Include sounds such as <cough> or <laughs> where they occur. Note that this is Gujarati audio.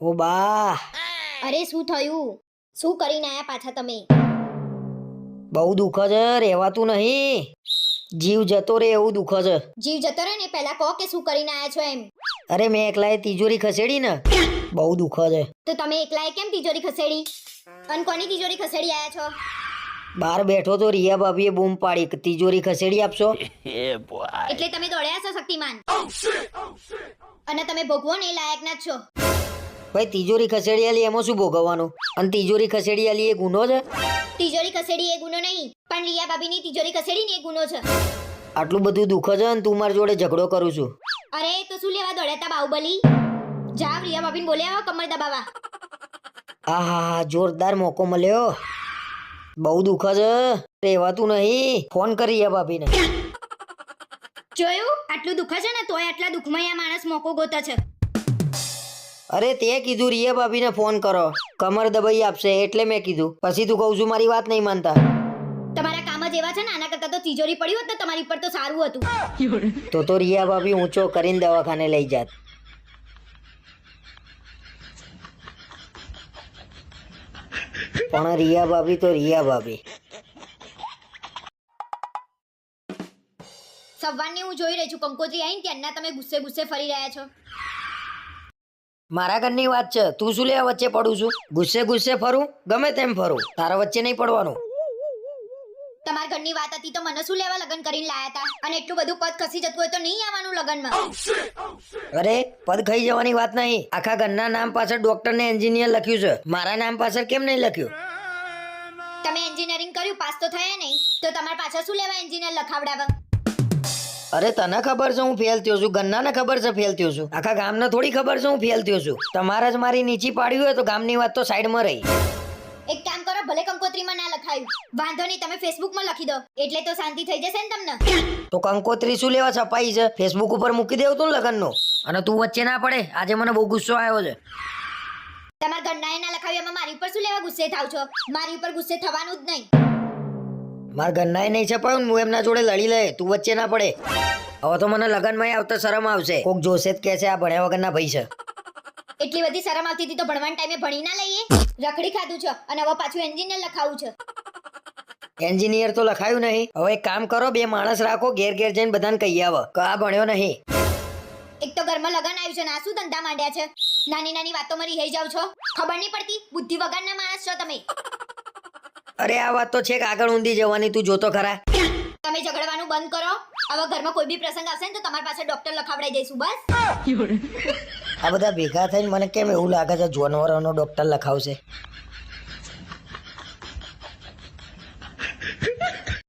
ઓ બા. અરે શું થયું? શું કરીને આયા પાછા તમે? બહુ દુઃખ છે રહેવાતું નહીં. જીવ જતો રે એવું દુઃખ છે. જીવ જતો રે ને પહેલા કહો કે શું કરીને આયા છો એમ. અરે મેં એકલાએ તિજોરી ખસેડી ને. બહુ દુઃખ છે. તો તમે એકલાએ કેમ તિજોરી ખસેડી? અને કોની તિજોરી ખસેડી આયા છો? બહાર બેઠો તો રિયા ભાભીએ બૂમ પાડી કે તિજોરી ખસેડી આપશો? <laughs> એટલે તમે દોડ્યા છો શક્તિમાન? અને તમે ભોગવો ને એ લાયક ના જ છો. ભાઈ તિજોરી ખસેડી આલી એમાં શું ભોગવવાનું? અને તિજોરી ખસેડી આલી એ ગુનો છે? તિજોરી ખસેડી એ ગુનો નહીં પણ રિયા ભાભીની તિજોરી ખસેડી ને એ ગુનો છે. આટલું બધું દુઃખ છે અને તું મારી જોડે ઝઘડો કરું છું. અરે તો શું લેવા દોડ્યા તા બાહુબલી? જાવ રિયા ભાભીને બોલ્યા આવો કમર દબાવા આ હા હા જોરદાર મોકો મળ્યો. બહુ દુઃખ છે. રહેવાતું નહીં. ફોન કરી રિયા ભાભીને જોયું? આટલું દુઃખ છે ને તોય આટલા દુઃખમાં આ માણસ મોકો ગોતે છે. અરે તે કીધું રિયા ભાભીને ફોન કરો. કમર દબાઈ આપશે એટલે મેં કીધું. પછી તું કહું છું મારી વાત નહીં માનતા. તમારા કામ જ એવા છે ને આના કરતા તો તિજોરી પડી હોત ને તમારી ઉપર તો સારું હતું. તો તો રિયા ભાભી ઊંચો કરીને દવાખાને લઈ જાત. પણ રિયા ભાભી તો રિયા ભાભી. સવારની હું જોઈ રહી છું કંકોત્રી આવીને ત્યારના તમે ગુસ્સે ગુસ્સે ફરી રહ્યા છો. મારા ઘરની વાત છે. તું શું લેવા વચ્ચે પડું છું? ગુસ્સે ગુસ્સે ફરું? ગમે તેમ ફરું. તારા વચ્ચે નહીં પડવાનું. તમારા ઘરની વાત હતી તો મને શું લેવા લગન કરીને લાયા હતા અને એટલું બધું પદ ખસી જતું હોય તો નહીં આવવાનું લગ્નમાં. અરે પદ ખાઈ જવાની વાત નહીં. આખા ઘરના નામ પાછળ ડોક્ટર ને એન્જિનિયર લખ્યું છે. મારા નામ પાછળ કેમ નહીં લખ્યું? તમે એન્જિનિયરિંગ કર્યું પાસ તો થયા નહીં. તો તમારા પાછળ શું લેવા એન્જિનિયર લખાવડાવવા અરે તને ખબર છે હું ફેલ થયો છું? ગન્નાને ખબર છે ફેલ થયો છું? આખા ગામને થોડી ખબર છે હું ફેલ થયો છું? તમારે જ મારી નીચી પાડવી હોય તો ગામની વાત તો સાઈડમાં રહી. એક કામ કરો ભલે કંકોત્રીમાં ના લખાયું. વાંધો નહીં તમે ફેસબુકમાં લખી દો. એટલે તો શાંતિ થઈ જશે ને તમને? તો કંકોત્રી શું લેવા છપાઈ છે? ફેસબુક ઉપર મૂકી દેવું તું લગ્નનો? અને તું વચ્ચે ના પડે? આજે મને બહુ ગુસ્સો આવ્યો છે. તમારા ઘરનાએ ના લખાવ્યું એમાં મારી ઉપર શું લેવા ગુસ્સે થાવ છો? મારી ઉપર ગુસ્સે થવાનું જ નહીં. મારા ઘરનાએ નહીં છપાયું ને હું એમના જોડે લડી લે તું વચ્ચે ના પડે. હવે તો મને લગનમાં આવતા શરમ આવશે. કોક જોશે જ કે છે આ ભણ્યા વગરના ભાઈ છે. એટલી બધી શરમ આવતી હતી તો ભણવાના ટાઈમે ભણી ના લઈએ? રખડી ખાધું છે અને હવે પાછું એન્જિનિયર લખાવું છે. એન્જિનિયર તો લખાયું નહીં. હવે એક કામ કરો બે માણસ રાખો ઘેર ઘેર જઈને બધાને કહી આવો કે આ ભણ્યો નહીં. એક તો ઘરમાં લગન આવ્યું છે ને આ શું ધંધા માંડ્યા છે? નાની નાની વાતો મારી રહી જાવ છો? ખબર નહીં પડતી? બુદ્ધિ વગરના માણસ છો તમે. અરે આ વાત તો છે કે આગળ ઊંધી જવાની તું જોતો ખરા. તમે ઝઘડવાનું બંધ કરો. હવે ઘરમાં કોઈ બી પ્રસંગ આવશે ને તો તમારી પાસે ડોક્ટર લખાવડાઈ દઈશું બસ. આ બધા ભેગા થઈને મને કેમ એવું લાગે છે જાનવરોનો ડોક્ટર લખાવશે?